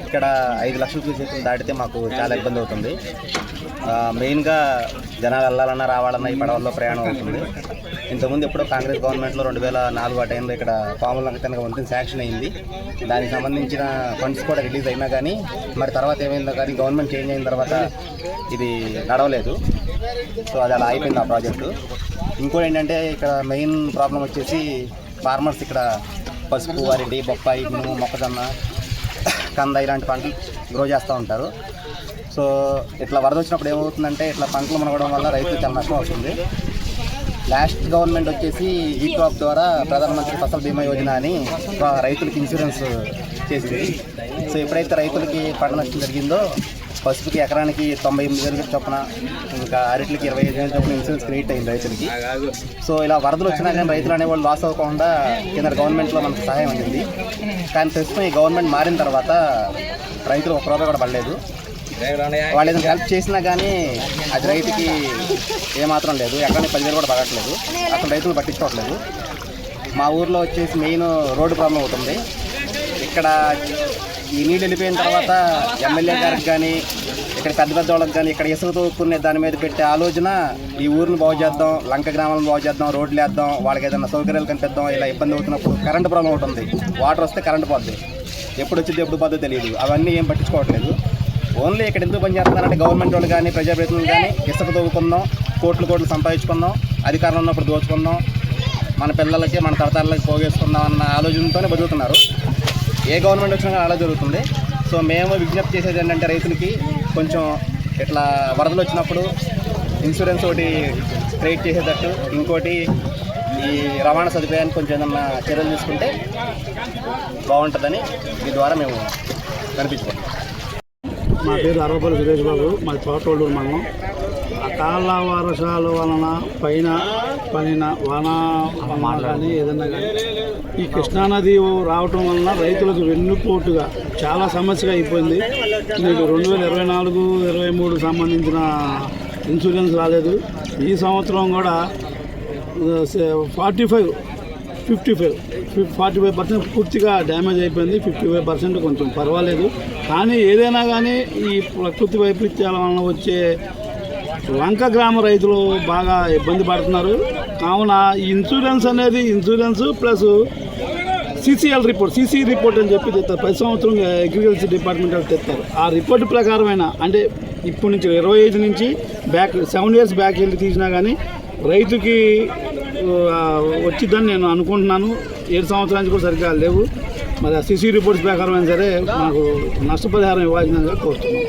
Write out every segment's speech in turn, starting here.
ఇక్కడ ఐదు లక్షలు చూసేసి దాటితే మాకు చాలా ఇబ్బంది అవుతుంది. మెయిన్గా జనాలు వెళ్ళాలన్నా రావాలన్నా ఈ పడవల్లో ప్రయాణం అవుతుంది. ఇంతకుముందు ఎప్పుడో కాంగ్రెస్ గవర్నమెంట్లో రెండు వేల నాలుగు ఆ టైంలో ఇక్కడ పాముల లంకతనగా వంతెన శాంక్షన్ అయింది. దానికి సంబంధించిన ఫండ్స్ కూడా రిలీజ్ అయినా కానీ మరి తర్వాత ఏమైందో కానీ గవర్నమెంట్ చేంజ్ అయిన తర్వాత ఇది నడవలేదు. సో అది అలా అయిపోయింది ఆ ప్రాజెక్టు. ఇంకోటి ఏంటంటే ఇక్కడ మెయిన్ ప్రాబ్లం వచ్చేసి ఫార్మర్స్ ఇక్కడ పసుపు అరటి బొప్పాయి మినుము మొక్కజొన్న కంద ఇలాంటి పంటలు గ్రో చేస్తూ ఉంటారు. సో ఇట్లా వరద వచ్చినప్పుడు ఏమవుతుందంటే ఇట్లా పంటలు మునగడం వల్ల రైతులకు చాలా నష్టం వస్తుంది. లాస్ట్ గవర్నమెంట్ వచ్చేసి ఈ క్రాప్ ద్వారా ప్రధానమంత్రి ఫసల్ బీమా యోజన అని రైతులకు రైతులకి ఇన్సూరెన్స్ చేసింది. సో ఎప్పుడైతే రైతులకి పంట నష్టం జరిగిందో పసుపుకి ఎకరానికి తొంభై ఎనిమిది వేలు చొప్పున ఇంకా అరటికి ఇరవై ఐదు వేలు చొప్పున ఇన్సూరెన్స్ క్రియేట్ అయింది రైతులకి. సో ఇలా వరదలు వచ్చినా కానీ రైతులు అనేవాళ్ళు లాస్ అవ్వకుండా కింద గవర్నమెంట్లో మనకు సహాయం అందింది. కానీ ప్రస్తుతం ఈ గవర్నమెంట్ మారిన తర్వాత రైతులు ఒక రూపాయి కూడా పడలేదు. వాళ్ళు ఏదైనా హెల్ప్ చేసినా కానీ అది రైతుకి ఏమాత్రం లేదు. ఎక్కడానికి పదివేలు కూడా పడట్లేదు. అసలు రైతులు పట్టించుకోవట్లేదు. మా ఊర్లో వచ్చేసి మెయిన్ రోడ్డు ప్రాబ్లం అవుతుంది ఇక్కడ ఈ నీళ్ళు వెళ్ళిపోయిన తర్వాత ఎమ్మెల్యే గారికి కానీ ఇక్కడ పెద్ద పెద్ద వాళ్ళకి కానీ ఇక్కడ ఇసుక తోక్కునే దాని మీద పెట్టే ఆలోచన ఈ ఊరిని బాగు చేద్దాం లంక గ్రామాలను బాగు చేద్దాం రోడ్లు వేద్దాం వాళ్ళకి ఏదైనా సౌకర్యాలు కనిపిద్దాం ఇలా ఇబ్బంది అవుతున్నప్పుడు కరెంటు ప్రాబ్లం ఉంటుంది వాటర్ వస్తే కరెంట్ పోద్ది. ఎప్పుడు వచ్చింది ఎప్పుడు పోద్దో తెలియదు. అవన్నీ ఏం పట్టించుకోవట్లేదు. ఓన్లీ ఇక్కడ ఎందుకు పని చేస్తున్నారంటే గవర్నమెంట్ వాళ్ళు కానీ ప్రజాప్రతినిధులు కానీ ఇసుక తవ్వుకుందాం కోట్లు కోట్లు సంపాదించుకుందాం అధికారంలో ఉన్నప్పుడు దోచుకుందాం మన పిల్లలకి మన తరతరాలకి పోగేసుకుందాం అన్న ఆలోచనతోనే బతుకుతున్నారు. ఏ గవర్నమెంట్ వచ్చినా అలా జరుగుతుంది. సో మేము విజ్ఞప్తి చేసేది ఏంటంటే రైతులకి కొంచెం ఇట్లా వరదలు వచ్చినప్పుడు ఇన్సూరెన్స్ ఒకటి క్రియేట్ చేసేటట్టు ఇంకోటి ఈ రవాణా సదుపాయానికి కొంచెం ఏదన్నా చర్యలు తీసుకుంటే బాగుంటుందని ఈ ద్వారా మేము కనిపించుకుంటాం మా పేరు అరవపల్లి సురేష్ బాబు మా తోటోళ్ళూరు మనం అకాల వర్షాల వలన పైన పడిన వాన కానీ ఏదన్నా కానీ ఈ కృష్ణానది రావటం వలన రైతులకు వెన్నుపోటుగా చాలా సమస్యగా అయిపోయింది. మీకు రెండు వేల ఇరవై నాలుగు ఇరవై మూడు సంబంధించిన ఇన్సూరెన్స్ రాలేదు. ఈ సంవత్సరం కూడా forty five fifty five forty five percent పూర్తిగా డ్యామేజ్ అయిపోయింది. ఫిఫ్టీ ఫైవ్ పర్సెంట్ కొంచెం పర్వాలేదు. కానీ ఏదైనా కానీ ఈ ప్రకృతి వైపరీత్యాల వలన వచ్చే లంక గ్రామ రైతులు బాగా ఇబ్బంది పడుతున్నారు. కావున ఈ ఇన్సూరెన్స్ అనేది insurance plus CCL report CC report అని చెప్పి తెస్తారు ప్రతి సంవత్సరం అగ్రికల్చర్ డిపార్ట్మెంట్ వాళ్ళు తెస్తారు ఆ రిపోర్ట్ ప్రకారమైన అంటే ఇప్పటి నుంచి ఇరవై ఐదు నుంచి బ్యాక్ సెవెన్ ఇయర్స్ బ్యాక్ వెళ్ళి తీసినా కానీ రైతుకి వచ్చిద్దని నేను అనుకుంటున్నాను. ఏడు సంవత్సరానికి కూడా సరిగ్గా లేవు. మరి ఆ సిసి రిపోర్ట్స్ ప్రకారమైన సరే మాకు నష్టపరిహారం ఇవ్వాల్సిందని కోరుతున్నాను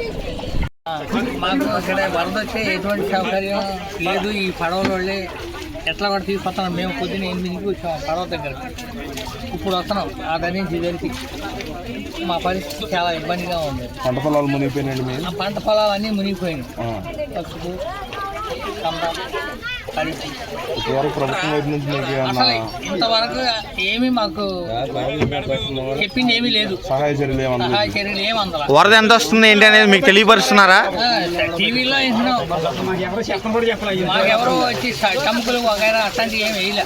మాకు ఇక్కడ వరద వస్తే ఎటువంటి సౌకర్యం లేదు. ఈ పడవల వాళ్ళే ఎట్లా కూడా తీసుకొస్తున్నాం. మేము పొద్దున్న ఎనిమిదికి వచ్చాం పడవ దగ్గరికి. ఇప్పుడు వస్తున్నాం. ఆ దాని నుంచి ఇద్దరికి మా పరిస్థితి చాలా ఇబ్బందిగా ఉంది. పంట పొలాలు మునిగిపోయినాయండి ఆ పంట పొలాలు అన్నీ మునిగిపోయినాయి. పసుపు కంద ఇప్పటివరకు ప్రభుత్వం వైపు నుంచి మీకు ఏమన్నా అసలు ఇంతవరకు ఏమీ మాకు చెప్పింది ఏమీ లేదు. సహాయ చర్యలు ఏమన్నా సహాయ చర్యలు ఏమి అందల వరద ఎంత వస్తుంది ఏంటి అనేది మీకు తెలియపరుస్తున్నారా? టీవీలో మాకెవరో వచ్చి టముకులు వగైరా అట్లాంటివి ఏమి వేయలే.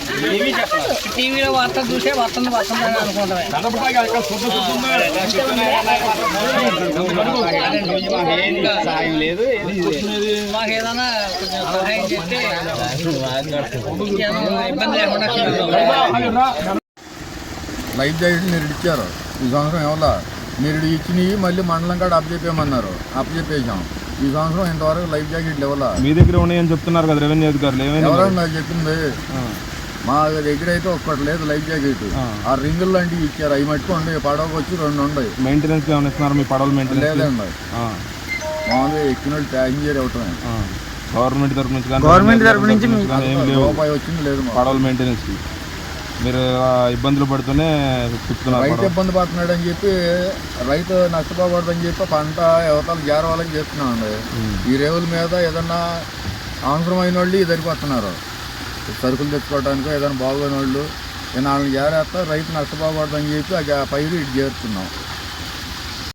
టీవీలో వార్త చూసే వస్తుంది వస్తుంది అని అనుకుంటామే సహాయం లేదు మాకు ఏదైనా కొంచెం సహాయం చేస్తే లైఫ్ జాకెట్ మీరు ఇచ్చారు ఈ సంవత్సరం ఎవరా మీరు ఇచ్చినవి మళ్ళీ మండలం కాడ అప్పచెప్పేయమన్నారు అప్పచెప్పేసాం ఈ సంవత్సరం ఇంతవరకు లైఫ్ జాకెట్లు ఇవ్వాలా మీ దగ్గర ఉన్నాయని చెప్తున్నారు కదా రెవెన్యూ అధికారులు. ఏమైంది ఎవరో నాకు చెప్పింది. మా దగ్గర అయితే ఒక్కటి లేదు లైఫ్ జాకెట్ ఆ. రింగులు లాంటివి ఇచ్చారు. అవి మట్టుకు ఉండే పడవకు వచ్చి రెండు ఉన్నాయి. మెయింటెనెన్స్ ఏమైనా ఇస్తున్నారు మీ పడవల మెయింటెనెన్స్? లేదండి మామూలుగా ఎక్కిన వాళ్ళు ప్యాసింజర్ అవటమే గవర్నమెంట్ తరపు నుంచి గవర్నమెంట్ తరపు నుంచి ఏం లేవు. వచ్చింది లేదు. పడవల మెయింటెనెన్స్ మీరు ఇబ్బందులు పడుతూనే చెప్తున్నారు రైతు. ఇబ్బంది పడుతున్నాడు అని చెప్పి రైతు నష్టపోకూడదని చెప్పి పంట యువతలు జారవాలని చెప్తున్నామండి ఈ రేవుల మీద ఏదన్నా అవసరమైన వాళ్ళు ఇద్దరికి వస్తున్నారు సరుకులు తెచ్చుకోవడానికి ఏదైనా బాగోని వాళ్ళు నేను వాళ్ళని జారేస్తా రైతు నష్టపోకూడదని చెప్పి ఆ పైరు ఇటు చేరుతున్నాం.